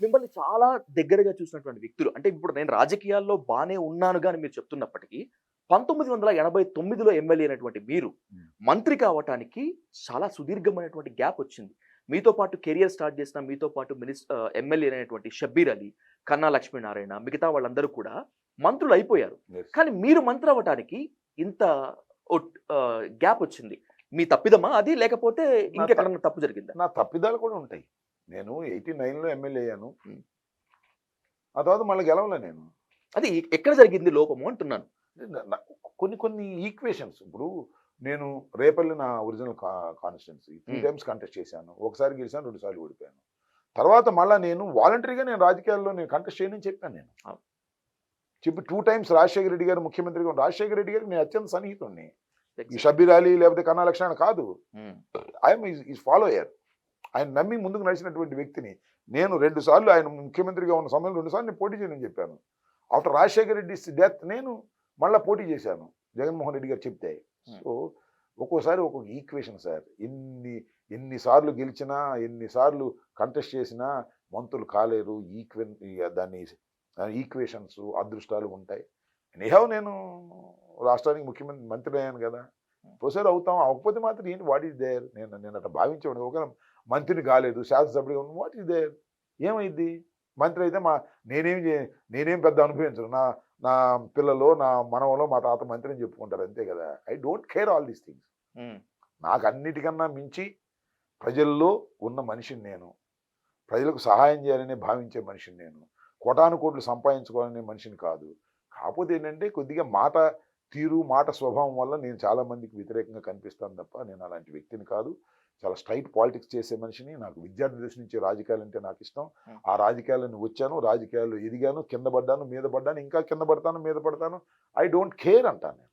మిమ్మల్ని చాలా దగ్గరగా చూసినటువంటి వ్యక్తులు. అంటే ఇప్పుడు నేను రాజకీయాల్లో బానే ఉన్నాను అని మీరు చెప్తున్నప్పటికీ పంతొమ్మిది వందల ఎనభై తొమ్మిదిలో ఎమ్మెల్యే అయినటువంటి మీరు. మంత్రి కావటానికి చాలా సుదీర్ఘమైనటువంటి గ్యాప్ వచ్చింది. మీతో పాటు కెరియర్ స్టార్ట్ చేసిన మీతో పాటు మినిస్ ఎమ్మెల్యే అయినటువంటి షబ్బీర్ అలీ కన్నా లక్ష్మీనారాయణ మిగతా వాళ్ళందరూ కూడా మంత్రులు అయిపోయారు. కానీ మీరు మంత్రి అవ్వటానికి ఇంత గ్యాప్ వచ్చింది. మీ తప్పిదమా అది? లేకపోతే ఇంకెక్కడన్నా తప్పు జరిగిందా? నా తప్పిదాలు కూడా ఉంటాయి. నేను ఎయిటీ నైన్లో ఎమ్మెల్యే అయ్యాను. ఆ తర్వాత మళ్ళీ గెలవలే నేను. అది ఎక్కడ జరిగింది లోపము అంటున్నాను. కొన్ని కొన్ని ఈక్వేషన్స్. ఇప్పుడు నేను రేపల్లి నా original constituency three. Times contest చేశాను. ఒకసారి గెలిచాను రెండు సార్లు ఓడిపోయాను. తర్వాత మళ్ళీ నేను వాలంటరీగా నేను రాజకీయాల్లో నేను కంటెస్ట్ చేయనని చెప్పాను నేను. చెప్పి టూ టైమ్స్ రాజశేఖర రెడ్డి గారు ముఖ్యమంత్రిగా రాజశేఖర రెడ్డి గారికి నేను అత్యంత సన్నిహితుడిని ఈ షబ్బీర్ అలీ లేకపోతే కన్నా లక్షణ కాదు. I'm is follower. ఆయన నమ్మి ముందుకు నడిచినటువంటి వ్యక్తిని నేను రెండు సార్లు ఆయన ముఖ్యమంత్రిగా ఉన్న సమయంలో రెండు సార్లు నేను పోటీ చేయని చెప్పాను. ఆఫ్టర్ రాజశేఖర రెడ్డి డెత్ నేను మళ్ళీ పోటీ చేశాను. జగన్మోహన్ రెడ్డి గారు చెప్తే. Hmm. సో ఒక్కోసారి ఒక్కొక్క ఈక్వేషన్ సార్. ఎన్ని ఎన్నిసార్లు గెలిచినా ఎన్నిసార్లు కంటెస్ట్ చేసినా మంత్రులు కాలేరు. ఈక్వెన్ దాన్ని ఈక్వేషన్స్ అదృష్టాలు ఉంటాయి. నిహవ్ నేను రాష్ట్రానికి ముఖ్యమంత్రి మంత్రి అయ్యాను కదా. ప్రొసీడ్ అవుతాం అవ్వకపోతే మాత్రం ఏంటి? వాట్ ఈస్ దేర్ నేను నేను అట్లా భావించేవాడు ఒక మంత్రిని కాలేదు శాసనసభ్యుడిగా ఉన్నాను వాట్ ఈస్ దేర్ ఏమైంది? మంత్రి అయితే మా నేనేం నేనేం పెద్ద అనుభవించను. నా నా పిల్లలు నా మనవలో మా తాత మంత్రి అని చెప్పుకుంటారు. అంతే కదా? I don't care all these things. నాకు అన్నిటికన్నా మించి ప్రజల్లో ఉన్న మనిషిని నేను. ప్రజలకు సహాయం చేయాలని భావించే మనిషిని నేను. కోటాను కోట్లు సంపాదించుకోవాలనే మనిషిని కాదు. కాకపోతే ఏంటంటే కొద్దిగా మాట తీరు మాట స్వభావం వల్ల నేను చాలా మందికి వ్యతిరేకంగా కనిపిస్తాను తప్ప నేను అలాంటి వ్యక్తిని కాదు. చాలా స్ట్రైట్ పాలిటిక్స్ చేసే మనిషిని నాకు విద్యార్థి దశ నుంచి రాజకీయాలు అంటే నాకు ఇష్టం. ఆ రాజకీయాలను వచ్చాను రాజకీయాల్లో ఎదిగాను కింద పడ్డాను మీద పడ్డాను ఇంకా కింద పడతాను మీద పడతాను. ఐ డోంట్ కేర్ అంటాను నేను.